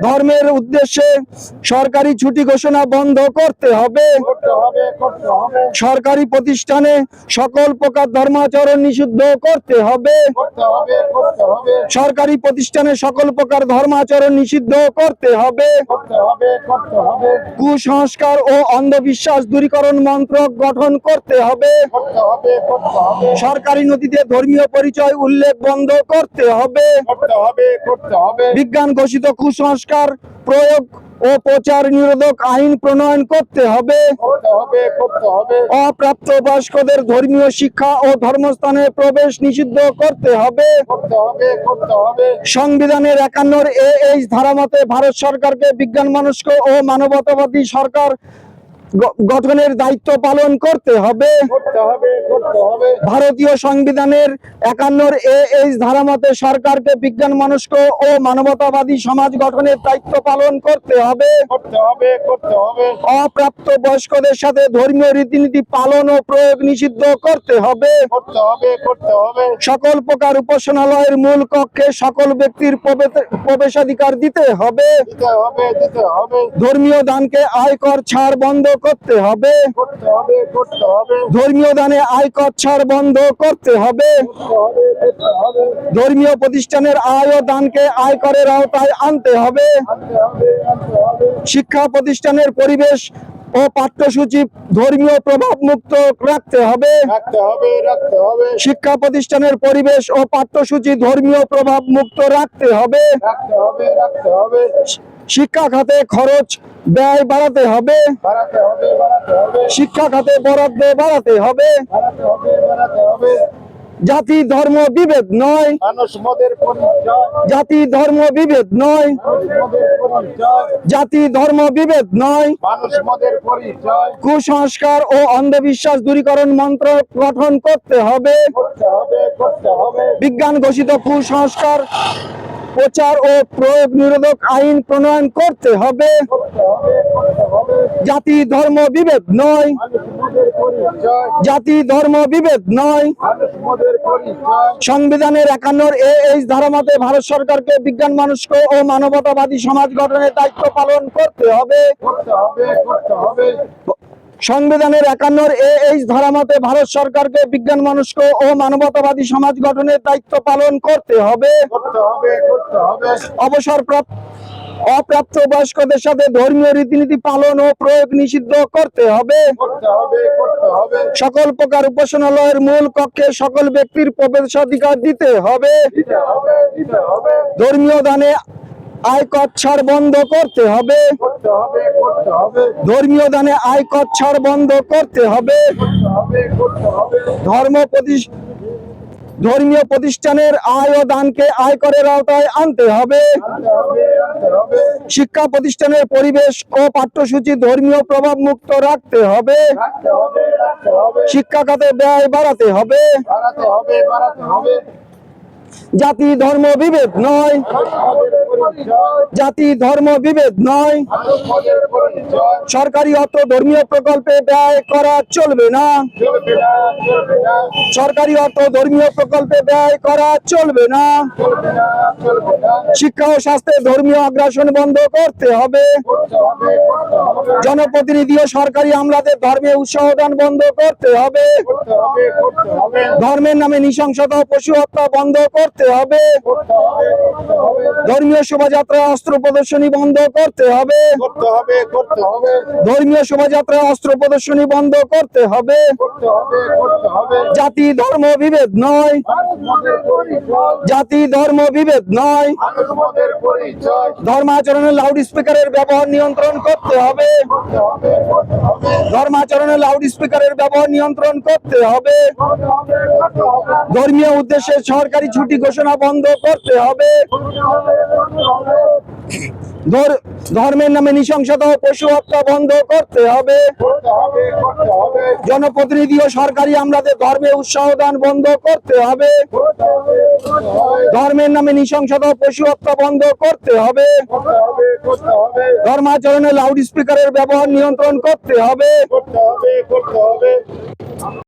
ধর্মের উদ্দেশ্যে সরকারি ছুটি ঘোষণা বন্ধ করতে হবে সরকারি প্রতিষ্ঠানে সকল প্রকার ধর্মাচরণ নিষিদ্ধ করতে হবে সরকারি প্রতিষ্ঠানে সকল প্রকার ধর্মাচরণ নিষিদ্ধ করতে হবে কুসংস্কার ও অন্ধবিশ্বাস দূরীকরণ মন্ত্রক গঠন করতে হবে সরকারি নথিতে ধর্মীয় পরিচয় উল্লেখ বন্ধ করতে হবে বিজ্ঞান ঘোষিত কুসংস্কার প্রয়োগ ও প্রচার নিরোধক আইন প্রণয়ন করতে হবে। অপ্রাপ্ত বয়স্কদের ধর্মীয় শিক্ষা ও ধর্মস্থানে প্রবেশ নিষিদ্ধ করতে হবে। সংবিধানের একান্নর এ এইচ ধারামতে ভারত সরকারকে বিজ্ঞান মনস্ক ও মানবতাবাদী সরকার গঠনের দায়িত্ব পালন করতে হবে। ভারতীয় সংবিধানের একান্নর এ এইচ ধারামতে সরকারকে বিজ্ঞান মনস্ক ও মানবতাবাদী সমাজ গঠনের দায়িত্ব পালন করতে হবে। অপ্রাপ্ত বয়স্কদের সাথে ধর্মীয় রীতিনীতি পালন ও প্রয়োগ নিষিদ্ধ করতে হবে। সকল প্রকার উপাসনালয়ের মূল কক্ষে সকল ব্যক্তির প্রবেশাধিকার দিতে হবে। ধর্মীয় দানকে আয়কর ছাড় বন্ধ করতে হবে। ধর্মীয় দানে আয়কর ছাড় বন্ধ করতে হবে। ধর্মীয় প্রতিষ্ঠানের আয় ও দানকে আয়করের আওতায় আনতে হবে। শিক্ষা প্রতিষ্ঠানের পরিবেশ ও পাঠ্যসূচি ধর্মীয় প্রভাব মুক্ত রাখতে হবে রাখতে হবে। শিক্ষা প্রতিষ্ঠানের পরিবেশ ও পাঠ্যসূচি ধর্মীয় প্রভাব মুক্ত রাখতে হবে। শিক্ষা খাতে খরচ ব্যয় বাড়াতে হবে। শিক্ষা খাতে বরাদ্দ বাড়াতে হবে। জাতি ধর্ম বিভেদ নয়। মানুষ মদের পরিচয়। জাতি ধর্ম বিভেদ নয়। জাতি ধর্ম বিভেদ নয়। মানুষ মদের পরিচয়। কুসংস্কার ও অন্ধবিশ্বাস দূরীকরণ মন্ত্র গঠন করতে হবে। বিজ্ঞান ঘোষিত কুসংস্কার প্রচার ও প্রয়োগ নিরোধক আইন প্রণয়ন করতে হবে। জাতি, ধর্ম, বিভেদ নয়। জাতি, ধর্ম, বিভেদ নয়। সংবিধানের একান্নর এ এইচ ধারামতে ভারত সরকারকে বিজ্ঞান মনস্ক ও মানবতাবাদী সমাজ গঠনের দায়িত্ব পালন করতে হবে। সংবিধানের একান্নর এ এইচ ধারামতে ভারত সরকারকে বিজ্ঞান মনস্ক ও মানবতাবাদী সমাজ গঠনের দায়িত্ব পালন করতে হবে। অবসরপ্রাপ্ত অপ্রাপ্ত বয়স্কদের সাথে ধর্মীয় রীতিনীতি পালন ও প্রয়োগ নিষিদ্ধ করতে হবে। সকল প্রকার উপাসনালয়ের মূল কক্ষে সকল ব্যক্তির প্রবেশাধিকার দিতে হবে। ধর্মীয় দানে আয়কর ছাড় বন্ধ করতে হবে। ধর্মীয় দানে আয়কর ছাড় বন্ধ করতে হবে। ধর্ম ধর্মীয় প্রতিষ্ঠানের আয় ও দানকে আয়করের আওতায় আনতে হবে। শিক্ষা প্রতিষ্ঠানের পরিবেশ ও পাঠ্যসূচি ধর্মীয় প্রভাব মুক্ত রাখতে হবে। শিক্ষা খাতে ব্যয় বাড়াতে হবে বাড়াতে হবে বাড়াতে হবে জাতি, ধর্ম, বিভেদ নয়। জাতি, ধর্ম, বিভেদ নয়। সরকারি অর্থ, ধর্মীয় প্রকল্পে ব্যয় করা চলবে না। সরকারি অর্থ, ধর্মীয় প্রকল্পে ব্যয় করা চলবে না। শিক্ষা ও স্বাস্থ্যে ধর্মীয় আগ্রাসন বন্ধ করতে হবে। জনপ্রতিনিধি ও সরকারি আমলাদের ধর্মে উৎসাহদান বন্ধ করতে হবে। ধর্মের নামে নৃশংসতা পশু হত্যা বন্ধ করতে করতে হবে করতে হবে ধর্মীয় শোভাযাত্রা অস্ত্র প্রদর্শনী বন্ধ করতে হবে ধর্মীয় শোভাযাত্রা অস্ত্র প্রদর্শনী বন্ধ করতে হবে জাতি ধর্ম বিভেদ নয় জাতি ধর্ম বিভেদ নয় ধর্মাচরণের লাউড স্পিকারের ব্যবহার নিয়ন্ত্রণ করতে হবে ধর্মাচরণের লাউড স্পিকারের ব্যবহার নিয়ন্ত্রণ করতে হবে ধর্মীয় উদ্দেশ্যে সরকারি ছুটি ঘোষণা বন্ধ করতে হবে ধর্মের নামে নৃশংসতা পশু হত্যা বন্ধ করতে হবে। জনপ্রতিনিধি ও সরকারি আমলাদের ধর্মে উৎসাহ দান বন্ধ করতে হবে। ধর্মের নামে নৃশংসতা পশু হত্যা বন্ধ করতে হবে। ধর্মাচরণে লাউড স্পিকারের ব্যবহার নিয়ন্ত্রণ করতে হবে।